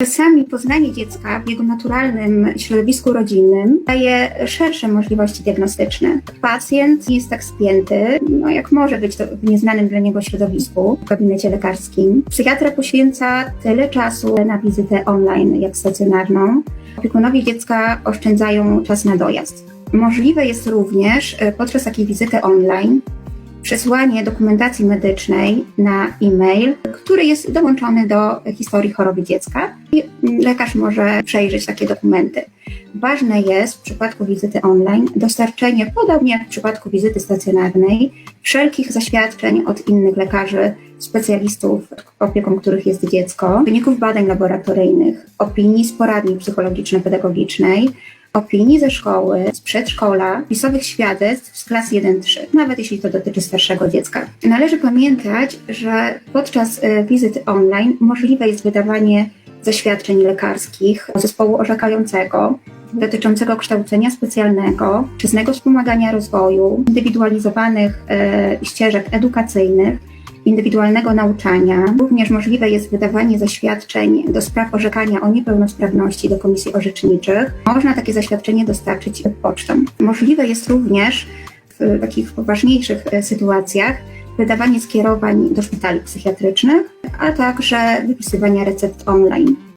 Czasami poznanie dziecka w jego naturalnym środowisku rodzinnym daje szersze możliwości diagnostyczne. Pacjent jest tak spięty, no jak może być to w nieznanym dla niego środowisku, w gabinecie lekarskim. Psychiatra poświęca tyle czasu na wizytę online jak stacjonarną. Opiekunowie dziecka oszczędzają czas na dojazd. Możliwe jest również e, podczas takiej wizyty online przesłanie dokumentacji medycznej na e-mail, który jest dołączony do historii choroby dziecka i lekarz może przejrzeć takie dokumenty. Ważne jest w przypadku wizyty online dostarczenie, podobnie jak w przypadku wizyty stacjonarnej, wszelkich zaświadczeń od innych lekarzy, specjalistów, opieką których jest dziecko, wyników badań laboratoryjnych, opinii z poradni psychologiczno-pedagogicznej, opinii ze szkoły, z przedszkola, pisowych świadectw z klas 1-3, nawet jeśli to dotyczy starszego dziecka. Należy pamiętać, że podczas e, wizyt online możliwe jest wydawanie zaświadczeń lekarskich zespołu orzekającego dotyczącego kształcenia specjalnego, wczesnego wspomagania rozwoju, indywidualizowanych e, ścieżek edukacyjnych, indywidualnego nauczania. Również możliwe jest wydawanie zaświadczeń do spraw orzekania o niepełnosprawności do komisji orzeczniczych. Można takie zaświadczenie dostarczyć pocztą. Możliwe jest również w takich poważniejszych e, sytuacjach wydawanie skierowań do szpitali psychiatrycznych, a także wypisywanie recept online.